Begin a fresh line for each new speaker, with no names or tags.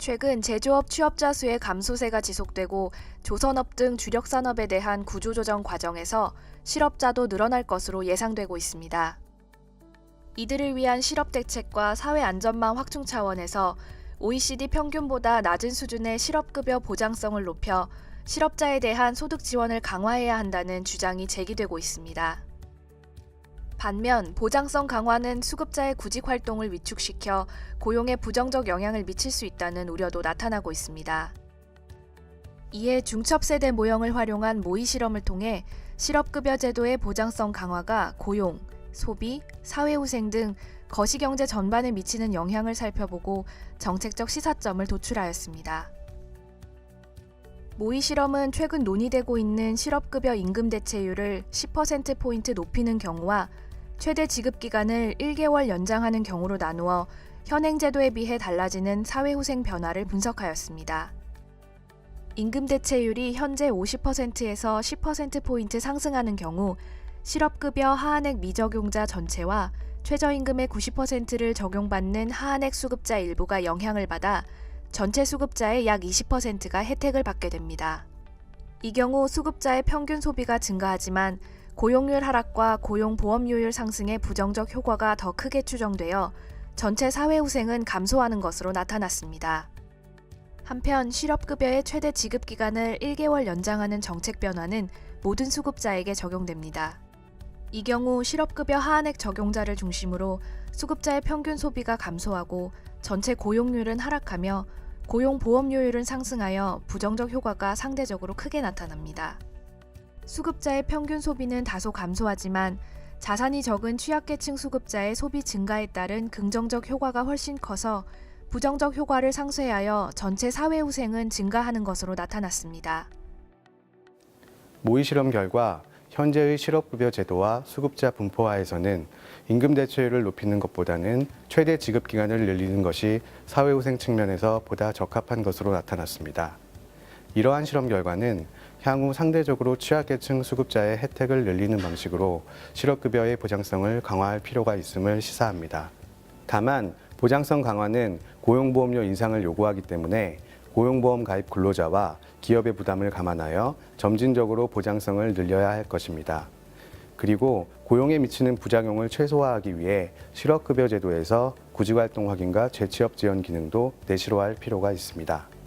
최근 제조업 취업자 수의 감소세가 지속되고 조선업 등 주력 산업에 대한 구조조정 과정에서 실업자도 늘어날 것으로 예상되고 있습니다. 이들을 위한 실업 대책과 사회 안전망 확충 차원에서 OECD 평균보다 낮은 수준의 실업급여 보장성을 높여 실업자에 대한 소득 지원을 강화해야 한다는 주장이 제기되고 있습니다. 반면 보장성 강화는 수급자의 구직 활동을 위축시켜 고용에 부정적 영향을 미칠 수 있다는 우려도 나타나고 있습니다. 이에 중첩 세대 모형을 활용한 모의 실험을 통해 실업급여 제도의 보장성 강화가 고용, 소비, 사회후생 등 거시경제 전반에 미치는 영향을 살펴보고 정책적 시사점을 도출하였습니다. 모의 실험은 최근 논의되고 있는 실업급여 임금 대체율을 10%포인트 높이는 경우와 최대 지급 기간을 1개월 연장하는 경우로 나누어 현행 제도에 비해 달라지는 사회후생 변화를 분석하였습니다. 임금 대체율이 현재 50%에서 10%포인트 상승하는 경우 실업급여 하한액 미적용자 전체와 최저임금의 90%를 적용받는 하한액 수급자 일부가 영향을 받아 전체 수급자의 약 20%가 혜택을 받게 됩니다. 이 경우 수급자의 평균 소비가 증가하지만 고용률 하락과 고용 보험료율 상승의 부정적 효과가 더 크게 추정되어 전체 사회후생은 감소하는 것으로 나타났습니다. 한편 실업급여의 최대 지급 기간을 1개월 연장하는 정책 변화는 모든 수급자에게 적용됩니다. 이 경우 실업급여 하한액 적용자를 중심으로 수급자의 평균 소비가 감소하고 전체 고용률은 하락하며 고용보험료율은 상승하여 부정적 효과가 상대적으로 크게 나타납니다. 수급자의 평균 소비는 다소 감소하지만 자산이 적은 취약계층 수급자의 소비 증가에 따른 긍정적 효과가 훨씬 커서 부정적 효과를 상쇄하여 전체 사회 후생은 증가하는 것으로 나타났습니다.
모의 실험 결과 현재의 실업급여 제도와 수급자 분포화에서는 임금 대체율을 높이는 것보다는 최대 지급 기간을 늘리는 것이 사회후생 측면에서 보다 적합한 것으로 나타났습니다. 이러한 실험 결과는 향후 상대적으로 취약계층 수급자의 혜택을 늘리는 방식으로 실업급여의 보장성을 강화할 필요가 있음을 시사합니다. 다만 보장성 강화는 고용보험료 인상을 요구하기 때문에 고용보험 가입 근로자와 기업의 부담을 감안하여 점진적으로 보장성을 늘려야 할 것입니다. 그리고 고용에 미치는 부작용을 최소화하기 위해 실업급여 제도에서 구직활동 확인과 재취업 지원 기능도 내실화할 필요가 있습니다.